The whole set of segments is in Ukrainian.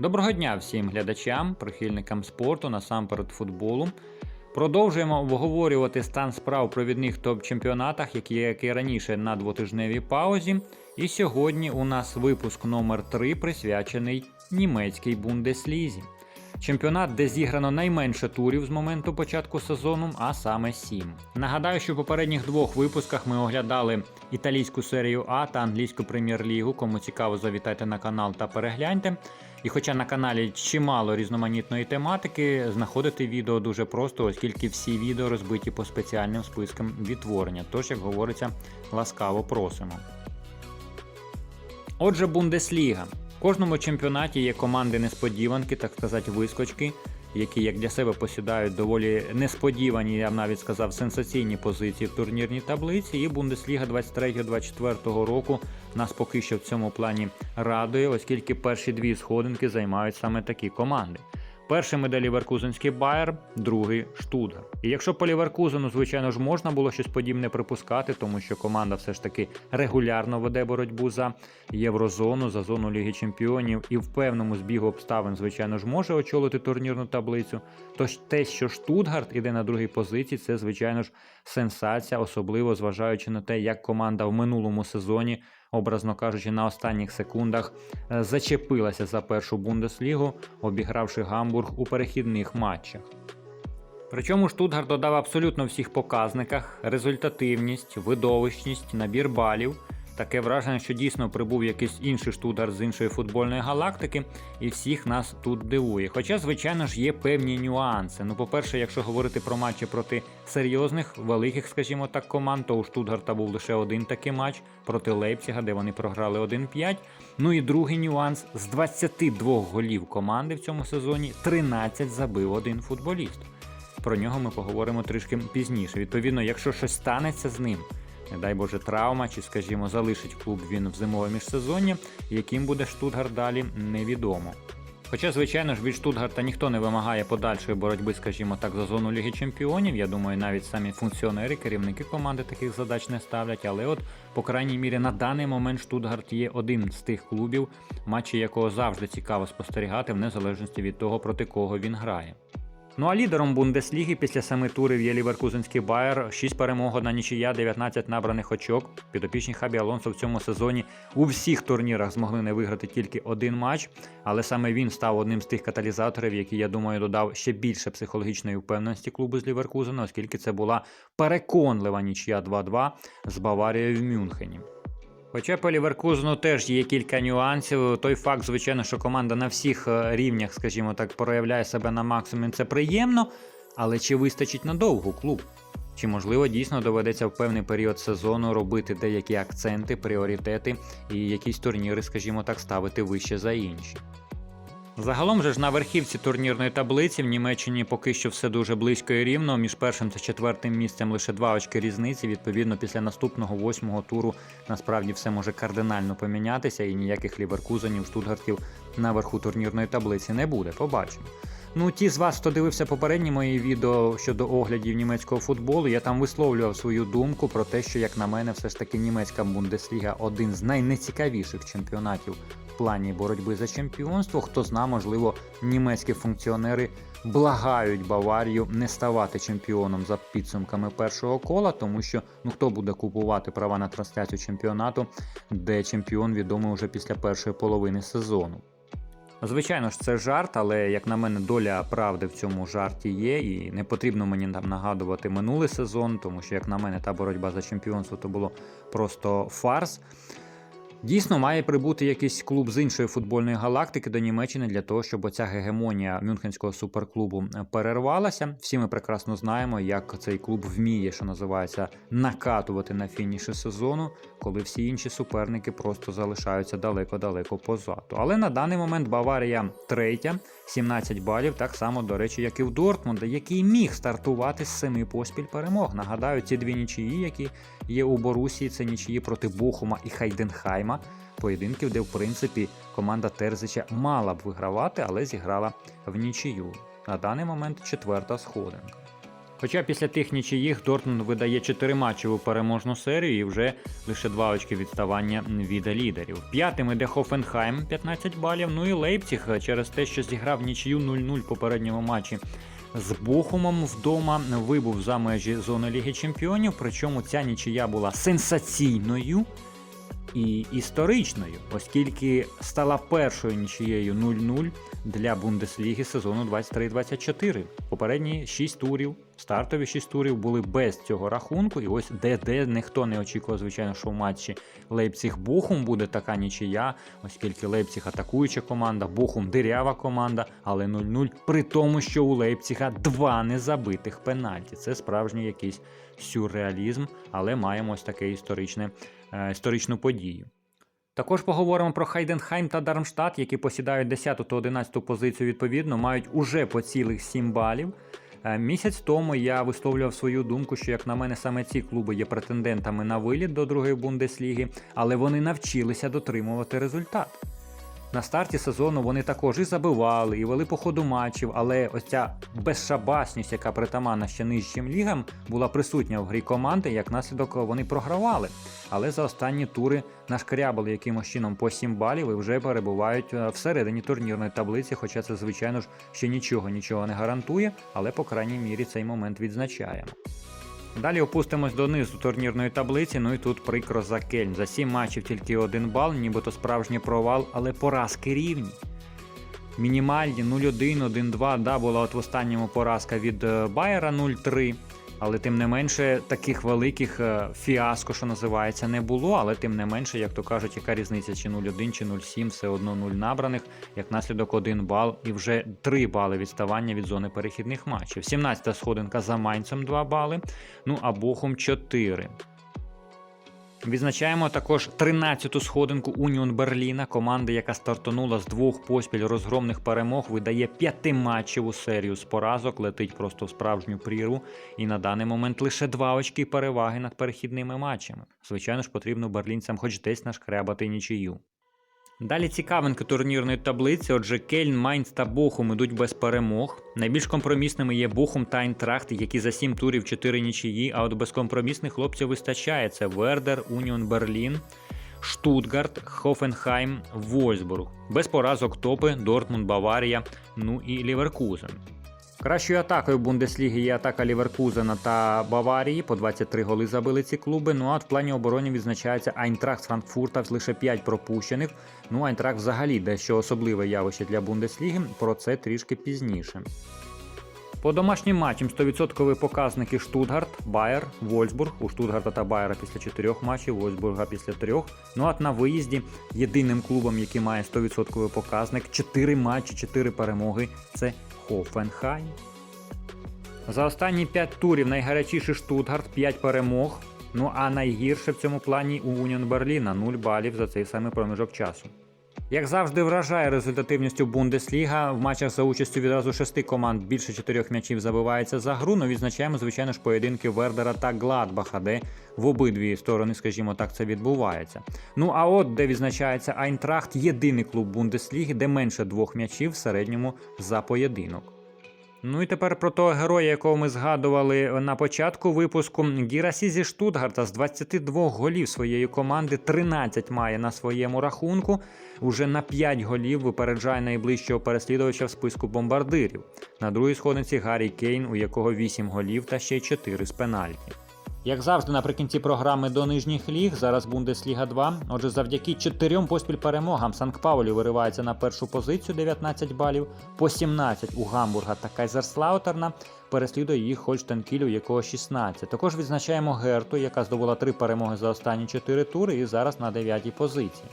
Доброго дня всім глядачам, прихильникам спорту, насамперед футболу. Продовжуємо обговорювати стан справ у провідних топ-чемпіонатах, які як і раніше на двотижневій паузі. І сьогодні у нас випуск номер 3 присвячений німецькій бундеслізі. Чемпіонат, де зіграно найменше турів з моменту початку сезону, а саме 7. Нагадаю, що в попередніх двох випусках ми оглядали італійську серію А та англійську прем'єр-лігу. Кому цікаво, завітайте на канал та перегляньте. І хоча на каналі чимало різноманітної тематики, знаходити відео дуже просто, оскільки всі відео розбиті по спеціальним спискам відтворення. Тож, як говориться, ласкаво просимо. Отже, Бундесліга. В кожному чемпіонаті є команди несподіванки, так сказати, вискочки, які як для себе посідають доволі несподівані, я б навіть сказав, сенсаційні позиції в турнірній таблиці. І Бундесліга 23-24 року нас поки що в цьому плані радує, оскільки перші дві сходинки займають саме такі команди. Перший медаль Ліверкузенський Байер, другий Штутгарт. І якщо по Ліверкузену, звичайно ж, можна було щось подібне припускати, тому що команда все ж таки регулярно веде боротьбу за єврозону, за зону Ліги Чемпіонів і в певному збігу обставин, звичайно ж, може очолити турнірну таблицю. Тож те, що Штутгарт іде на другій позиції, це, звичайно ж, сенсація, особливо зважаючи на те, як команда в минулому сезоні образно кажучи, на останніх секундах е, зачепилася за першу бундеслігу, обігравши Гамбург у перехідних матчах. Причому Штутгарт додав абсолютно всіх показниках: результативність, видовищність, набір балів. Таке враження, що дійсно прибув якийсь інший штутгар з іншої футбольної галактики, і всіх нас тут дивує. Хоча, звичайно ж, є певні нюанси. Ну, по-перше, якщо говорити про матчі проти серйозних, великих, скажімо так, команд, то у Штутгарта був лише один такий матч проти Лейпціга, де вони програли 1-5. Ну і другий нюанс: з 22 голів команди в цьому сезоні 13 забив один футболіст. Про нього ми поговоримо трішки пізніше. Відповідно, якщо щось станеться з ним не дай Боже, травма, чи, скажімо, залишить клуб він в зимове міжсезоння, яким буде Штутгарт далі, невідомо. Хоча, звичайно ж, від Штутгарта ніхто не вимагає подальшої боротьби, скажімо так, за зону Ліги Чемпіонів. Я думаю, навіть самі функціонери, керівники команди таких задач не ставлять. Але от, по крайній мірі, на даний момент Штутгарт є один з тих клубів, матчі якого завжди цікаво спостерігати, в незалежності від того, проти кого він грає. Ну а лідером Бундесліги після семи турів є Ліверкузенський Байер, 6 перемог, одна нічия, 19 набраних очок. Підопічні Хабі Алонсо в цьому сезоні у всіх турнірах змогли не виграти тільки один матч, але саме він став одним з тих каталізаторів, який, я думаю, додав ще більше психологічної впевненості клубу з Ліверкузена, оскільки це була переконлива нічия 2-2 з Баварією в Мюнхені. Хоча по Ліверкузну теж є кілька нюансів. Той факт, звичайно, що команда на всіх е, рівнях, скажімо так, проявляє себе на максимум, це приємно. Але чи вистачить надовго клуб? Чи можливо дійсно доведеться в певний період сезону робити деякі акценти, пріоритети і якісь турніри, скажімо так, ставити вище за інші? Загалом же ж на верхівці турнірної таблиці в Німеччині поки що все дуже близько і рівно. Між першим та четвертим місцем лише два очки різниці. Відповідно, після наступного восьмого туру насправді все може кардинально помінятися, і ніяких ліверкузенів, штутгартів на верху турнірної таблиці не буде. Побачимо. Ну, ті з вас, хто дивився попередні мої відео щодо оглядів німецького футболу, я там висловлював свою думку про те, що, як на мене, все ж таки німецька Бундесліга один з найнецікавіших чемпіонатів плані боротьби за чемпіонство. Хто зна, можливо, німецькі функціонери благають Баварію не ставати чемпіоном за підсумками першого кола, тому що ну хто буде купувати права на трансляцію чемпіонату, де чемпіон відомий вже після першої половини сезону. Звичайно ж, це жарт, але як на мене, доля правди в цьому жарті є, і не потрібно мені там нагадувати минулий сезон, тому що, як на мене, та боротьба за чемпіонство то було просто фарс. Дійсно, має прибути якийсь клуб з іншої футбольної галактики до Німеччини для того, щоб оця гегемонія мюнхенського суперклубу перервалася. Всі ми прекрасно знаємо, як цей клуб вміє, що називається, накатувати на фініші сезону, коли всі інші суперники просто залишаються далеко-далеко позаду. Але на даний момент Баварія третя, 17 балів, так само, до речі, як і в Дортмунда, який міг стартувати з семи поспіль перемог. Нагадаю, ці дві нічиї, які є у Борусії, це нічиї проти Бохума і Хайденхайма. Поєдинків, де в принципі команда Терзича мала б вигравати, але зіграла в нічию. На даний момент четверта сходинка. Хоча після тих нічиїх Дортмунд видає 4 матчеву переможну серію і вже лише 2 очки відставання від лідерів. П'ятим іде Хофенхайм 15 балів. Ну і Лейпціг через те, що зіграв нічию 0-0 в попередньому матчі. З Бохумом вдома вибув за межі зони Ліги Чемпіонів, причому ця нічия була сенсаційною і історичною, оскільки стала першою нічією 0-0 для Бундесліги сезону 23-24. Попередні 6 турів, стартові 6 турів були без цього рахунку, і ось де де ніхто не очікував, звичайно, що в матчі Лейпціг-Бохум буде така нічия, оскільки Лейпціг атакуюча команда, Бохум дирява команда, але 0-0, при тому, що у Лейпціга два незабитих пенальті. Це справжній якийсь сюрреалізм, але маємо ось таке історичне, історичну подію. Також поговоримо про Хайденхайм та Дармштадт, які посідають 10 та 11 позицію відповідно, мають уже по цілих 7 балів. Е, Місяць тому я висловлював свою думку, що, як на мене, саме ці клуби є претендентами на виліт до другої Бундесліги, але вони навчилися дотримувати результат. На старті сезону вони також і забивали, і вели по ходу матчів, але ось ця безшабасність, яка притаманна ще нижчим лігам, була присутня в грі команди, як наслідок вони програвали. Але за останні тури нашкрябали якимось чином по 7 балів і вже перебувають е, всередині турнірної таблиці, хоча це, звичайно ж, ще нічого нічого не гарантує, але по крайній мірі цей момент відзначаємо. Далі опустимось донизу турнірної таблиці, ну і тут прикро за Кельн. За 7 матчів тільки один бал, нібито справжній провал, але поразки рівні. Мінімальні 0-1, 1-2, да, була от в останньому поразка від е, Байера 0-3. Але тим не менше таких великих е, фіаско, що називається, не було. Але тим не менше, як то кажуть, яка різниця чи 0-1, чи 0-7, все одно 0 набраних, як наслідок 1 бал і вже 3 бали відставання від зони перехідних матчів. 17-та сходинка за Майнцем 2 бали, ну а Бохум 4. Відзначаємо також 13-ту сходинку Уніон Берліна, команди, яка стартонула з двох поспіль розгромних перемог, видає п'ятиматчеву серію з поразок, летить просто в справжню прірву. І на даний момент лише два очки переваги над перехідними матчами. Звичайно ж, потрібно берлінцям хоч десь нашкрябати нічию. Далі цікавинки турнірної таблиці. Отже, Кельн, Майнц та Бохум ідуть без перемог. Найбільш компромісними є Бохум та Айнтрахт, які за 7 турів 4 нічиї, а от безкомпромісних хлопців вистачає. Це Вердер, Уніон Берлін, Штутгарт, Хофенхайм, Вольсбург. Без поразок топи, Дортмунд, Баварія, ну і Ліверкузен. Кращою атакою Бундесліги є атака Ліверкузена та Баварії. По 23 голи забили ці клуби. Ну а в плані оборони відзначається Айнтрахт з Франкфурта, лише 5 пропущених. Ну Айнтрахт взагалі дещо особливе явище для Бундесліги. Про це трішки пізніше. По домашнім матчам 100% показники Штутгарт, Байер, Вольсбург. У Штутгарта та Байера після 4 матчів, Вольсбурга після 3. Ну а на виїзді єдиним клубом, який має 100% показник, 4 матчі, 4 перемоги це Хофенхайм. За останні 5 турів найгарячіший Штутгарт 5 перемог. Ну а найгірше в цьому плані у Уніон Берліна 0 балів за цей самий проміжок часу. Як завжди, вражає результативністю Бундесліга. В матчах за участю відразу шести команд більше чотирьох м'ячів забивається за гру. Ну відзначаємо, звичайно ж, поєдинки Вердера та Гладбаха, де в обидві сторони, скажімо так, це відбувається. Ну а от де відзначається Айнтрахт, єдиний клуб Бундесліги, де менше двох м'ячів в середньому за поєдинок. Ну і тепер про того героя, якого ми згадували на початку випуску. Гірасі зі Штутгарта з 22 голів своєї команди 13 має на своєму рахунку. Уже на 5 голів випереджає найближчого переслідувача в списку бомбардирів. На другій сходинці Гаррі Кейн, у якого 8 голів та ще й 4 з пенальті. Як завжди, наприкінці програми до нижніх ліг, зараз Бундесліга 2. Отже, завдяки чотирьом поспіль перемогам Санкт Паулі виривається на першу позицію 19 балів, по 17 у Гамбурга та Кайзерслаутерна. Переслідує їх Хольштен Кіль, у якого 16. Також відзначаємо Герту, яка здобула три перемоги за останні 4 тури і зараз на 9 позиції.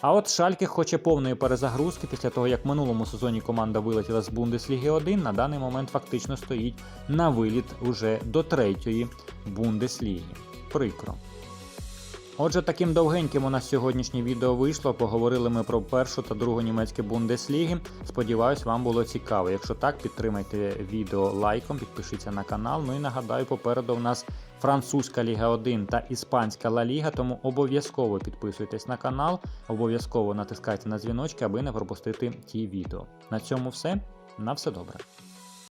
А от Шальке хоче повної перезагрузки після того, як минулому сезоні команда вилетіла з Бундесліги 1, на даний момент фактично стоїть на виліт уже до третьої Бундесліги. Прикро. Отже, таким довгеньким у нас сьогоднішнє відео вийшло. Поговорили ми про першу та другу німецькі бундесліги. Сподіваюсь, вам було цікаво. Якщо так, підтримайте відео лайком, підпишіться на канал. Ну і нагадаю, попереду в нас французька Ліга 1 та іспанська Ла Ліга, тому обов'язково підписуйтесь на канал, обов'язково натискайте на дзвіночки, аби не пропустити ті відео. На цьому все. На все добре.